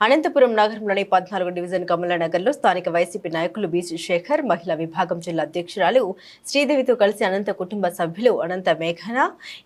అనంతపురం నగరంలోని పద్నాలుగు డివిజన్ కమలానగర్లో స్థానిక వైసీపీ నాయకులు బీసీ శేఖర్ మహిళా విభాగం జిల్లా అధ్యక్షురాలు శ్రీదేవితో కలిసి అనంత కుటుంబ సభ్యులు అనంత మేఘన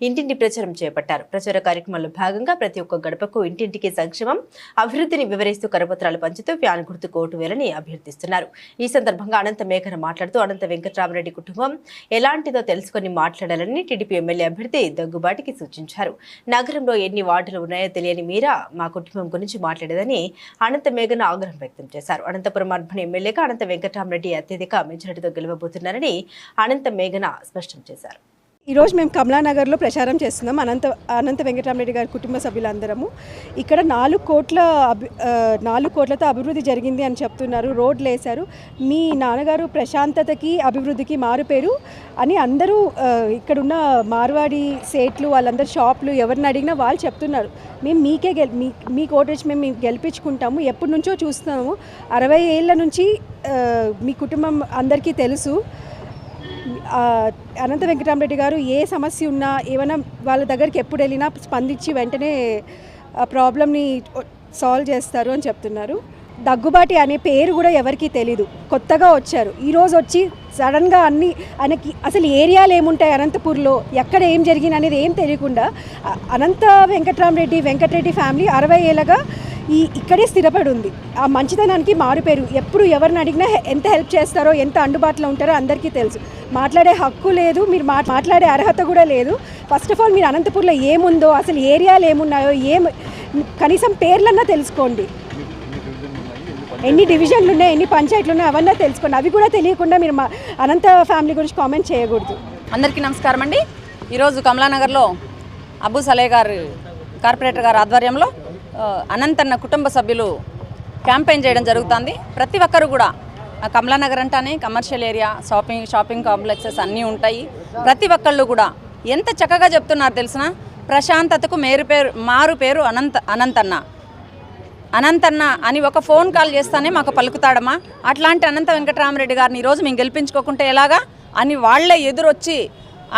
ఇంటింటి ప్రచారం చేపట్టారు. ప్రచార కార్యక్రమంలో భాగంగా ప్రతి ఒక్క గడపకు ఇంటింటికి సంక్షేమం అభివృద్ధిని వివరిస్తూ కరపత్రాలు పంచుతూ ఫ్యాన్ గుర్తు కోటు వేలని అభ్యర్థిస్తున్నారు. ఈ సందర్భంగా అనంత మేఘన మాట్లాడుతూ అనంత వెంకటరామరెడ్డి కుటుంబం ఎలాంటిదో తెలుసుకొని మాట్లాడాలని టీడీపీ ఎమ్మెల్యే అభ్యర్థి దగ్గుబాటికి సూచించారు. నగరంలో ఎన్ని వార్డులు ఉన్నాయో తెలియని మీరా మా కుటుంబం గురించి మాట్లాడేదని అనంత మేఘన ఆగ్రహం వ్యక్తం చేశారు. అనంతపురం అర్బన్ ఎమ్మెల్యేగా అనంత వెంకటరామరెడ్డి అత్యధిక మెజారిటీతో గెలవబోతున్నారని అనంత మేఘన స్పష్టం చేశారు. ఈరోజు మేము కమలానగర్లో ప్రచారం చేస్తున్నాం అనంత అనంత వెంకటరామరెడ్డి గారి కుటుంబ సభ్యులందరము. ఇక్కడ నాలుగు కోట్ల అభి నాలుగు కోట్లతో అభివృద్ధి జరిగింది అని చెప్తున్నారు రోడ్లు వేశారు. మీ నాన్నగారు ప్రశాంతతకి అభివృద్ధికి మారుపేరు అని అందరూ ఇక్కడున్న మార్వాడి సేట్లు వాళ్ళందరూ షాపులు ఎవరిని అడిగినా వాళ్ళు చెప్తున్నారు. మేము మీకే గెల్ మీ మీ కోటేజ్ మేము మీకు గెలిపించుకుంటాము. ఎప్పటి నుంచో చూస్తున్నాము. అరవై ఏళ్ళ నుంచి మీ కుటుంబం అందరికీ తెలుసు. అనంత వెంకటరామరెడ్డి గారు ఏ సమస్య ఉన్నా ఏమైనా వాళ్ళ దగ్గరికి ఎప్పుడు వెళ్ళినా స్పందించి వెంటనే ఆ ప్రాబ్లమ్ని సాల్వ్ చేస్తారు అని చెప్తున్నారు. దగ్గుబాటి అనే పేరు కూడా ఎవరికీ తెలీదు. కొత్తగా వచ్చారు. ఈరోజు వచ్చి సడన్గా అన్ని ఆయనకి అసలు ఏరియాలు ఏముంటాయి అనంతపూర్లో? ఎక్కడ ఏం జరిగింది అనేది ఏం తెలియకుండా అనంత వెంకటరామరెడ్డి వెంకటరెడ్డి ఫ్యామిలీ అరవై ఏళ్ళగా ఈ ఇక్కడే స్థిరపడి ఉంది ఆ మంచితనానికి మారుపేరు. ఎప్పుడు ఎవరిని అడిగినా ఎంత హెల్ప్ చేస్తారో ఎంత అందుబాటులో ఉంటారో అందరికీ తెలుసు. మాట్లాడే హక్కు లేదు మీరు మా మాట్లాడే అర్హత కూడా లేదు. ఫస్ట్ ఆఫ్ ఆల్ మీరు అనంతపూర్లో ఏముందో అసలు ఏరియాలు ఏమున్నాయో ఏం కనీసం పేర్లన్నా తెలుసుకోండి. ఎన్ని డివిజన్లు ఉన్నాయి ఎన్ని పంచాయతీలు ఉన్నాయి అవన్నీ తెలుసుకోండి. అవి కూడా తెలియకుండా మీరు మా అనంత ఫ్యామిలీ గురించి కామెంట్ చేయకూడదు. అందరికీ నమస్కారం అండి ఈరోజు కమలానగర్లో అబ్బు సలే గారు కార్పొరేటర్ గారు ఆధ్వర్యంలో అనంతన్న కుటుంబ సభ్యులు క్యాంపెయిన్ చేయడం జరుగుతుంది. ప్రతి ఒక్కరు కూడా కమలానగర్ అంటానే commercial area shopping shopping complexes అన్నీ ఉంటాయి. ప్రతి ఒక్కళ్ళు కూడా ఎంత చక్కగా చెప్తున్నారు తెలిసిన? ప్రశాంతతకు మేరు పేరు మారు పేరు అనంత అనంతన్న అనంతన్న అని ఒక ఫోన్ కాల్ చేస్తానే మాకు పలుకుతాడమ్మా. అట్లాంటి అనంత వెంకటరామరెడ్డి గారిని ఈరోజు మేము గెలిపించుకోకుంటే ఎలాగా? అని వాళ్ళే ఎదురొచ్చి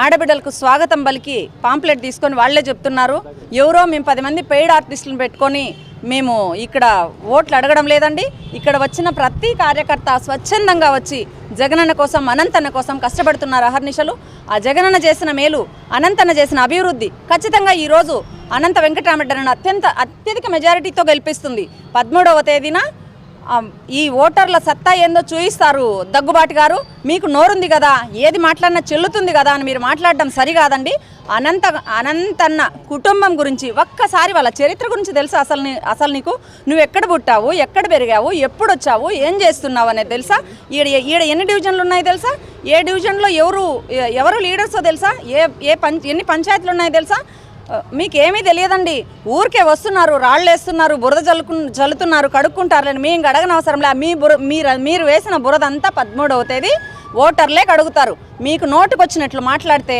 ఆడబిడ్డలకు స్వాగతం పలికి పాంప్లెట్ తీసుకొని వాళ్ళే చెప్తున్నారు. ఎవరో మేము పది మంది పెయిడ్ ఆర్టిస్టులను పెట్టుకొని మేము ఇక్కడ ఓట్లు అడగడం లేదండి. ఇక్కడ వచ్చిన ప్రతి కార్యకర్త స్వచ్ఛందంగా వచ్చి జగనన్న కోసం అనంతన్న కోసం కష్టపడుతున్నారు అహర్నిశలు. ఆ జగనన్న చేసిన మేలు అనంతన్న చేసిన అభివృద్ధి ఖచ్చితంగా ఈరోజు అనంత వెంకటరామరెడ్డి అత్యంత అత్యధిక మెజారిటీతో గెలిపిస్తుంది. పదమూడవ తేదీన ఈ ఓటర్ల సత్తా ఏందో చూయిస్తారు దగ్గుబాటి గారు. మీకు నోరుంది కదా ఏది మాట్లాడినా చెల్లుతుంది కదా అని మీరు మాట్లాడడం సరికాదండి. అనంత అనంతన్న కుటుంబం గురించి ఒక్కసారి వాళ్ళ చరిత్ర గురించి తెలుసా అసలు అసలు నీకు? నువ్వు ఎక్కడ పుట్టావు ఎక్కడ పెరిగావు ఎప్పుడు వచ్చావు ఏం చేస్తున్నావు అనేది తెలుసా? ఈడ ఈడ ఎన్ని డివిజన్లు ఉన్నాయి తెలుసా? ఏ డివిజన్లో ఎవరు ఎవరు లీడర్సో తెలుసా? ఏ ఏ పంచ ఎన్ని పంచాయతీలు ఉన్నాయో తెలుసా? మీకేమీ తెలియదండి. ఊరికే వస్తున్నారు రాళ్ళు వేస్తున్నారు బురద జల్లుకు జల్లుతున్నారు కడుక్కుంటారులేని మేము అడగని అవసరం లే. మీ బుర మీరు మీరు వేసిన బురద అంతా పదమూడవ తేదీ ఓటర్లే కడుగుతారు. మీకు నోటుకొచ్చినట్లు మాట్లాడితే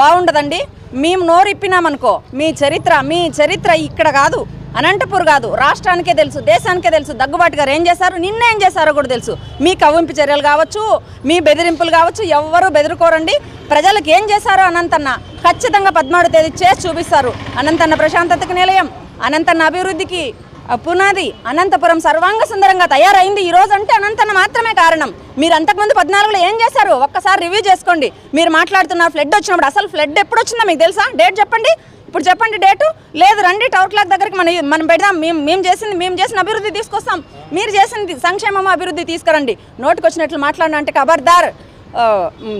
బాగుండదండి మేము నోరు ఇప్పినామనుకో మీ చరిత్ర మీ చరిత్ర ఇక్కడ కాదు. అనంతపూర్ కాదు రాష్ట్రానికే తెలుసు దేశానికే తెలుసు దగ్గుబాటు గారు ఏం చేశారు నిన్న ఏం చేశారో కూడా తెలుసు. మీ కవ్వింపు చర్యలు కావచ్చు మీ బెదిరింపులు కావచ్చు ఎవ్వరూ బెదిరుకోరండి. ప్రజలకు ఏం చేశారో అనంతన్న ఖచ్చితంగా పద్నాడు తేదీ చేసి చూపిస్తారు. అనంతన్న ప్రశాంతతకు నిలయం అనంతన్న అభివృద్ధికి పునాది అనంతపురం సర్వాంగ సుందరంగా తయారైంది. ఈ రోజు అంటే అనంతన్న మాత్రమే కారణం. మీరు అంతకుముందు పద్నాలుగులో ఏం చేశారు? ఒక్కసారి రివ్యూ చేసుకోండి. మీరు మాట్లాడుతున్నారు ఫ్లడ్ వచ్చినప్పుడు అసలు ఫ్లడ్ ఎప్పుడు వచ్చిందో మీకు తెలుసా? డేట్ చెప్పండి. ఇప్పుడు చెప్పండి డేటు? లేదు రండి టవర్ క్లాక్ దగ్గరికి మనం మనం పెడదాం. మేము మేము చేసింది మేము చేసిన అభివృద్ధి తీసుకొస్తాం. మీరు చేసింది సంక్షేమం అభివృద్ధి తీసుకురండి. నోటికి వచ్చినట్లు మాట్లాడిన అంటే ఖబర్దార్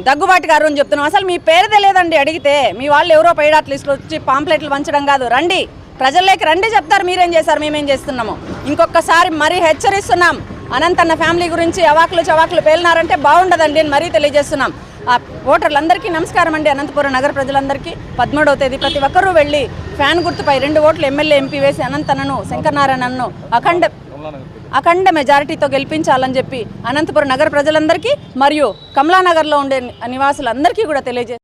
దగ్గుబాటి గారు అని చెప్తున్నాం. అసలు మీ పేరు తెలియదండి అడిగితే. మీ వాళ్ళు ఎవరో పైడాట్ లిస్టులు వచ్చి పాంప్లెట్లు పంచడం కాదు. రండి. ప్రజల్లోకి రండి చెప్తారు. మీరేం చేశారు? మేమేం చేస్తున్నాము? ఇంకొకసారి మరీ హెచ్చరిస్తున్నాం. అనంతన్న ఫ్యామిలీ గురించి అవాకులు చవాకులు పేలినారంటే బాగుండదండి అని మరీ తెలియజేస్తున్నాం. ఆ ఓటర్లందరికీ నమస్కారం అండి. అనంతపురం నగర ప్రజలందరికీ పదమూడవ తేదీ ప్రతి ఒక్కరూ వెళ్ళి ఫ్యాన్ గుర్తుపై రెండు ఓట్లు ఎమ్మెల్యే ఎంపీ వేసి అనంతనను శంకరనారాయణను అఖండ అఖండ మెజారిటీతో గెలిపించాలని చెప్పి అనంతపురం నగర ప్రజలందరికీ మరియు కమలానగర్లో ఉండే నివాసులందరికీ కూడా తెలియజే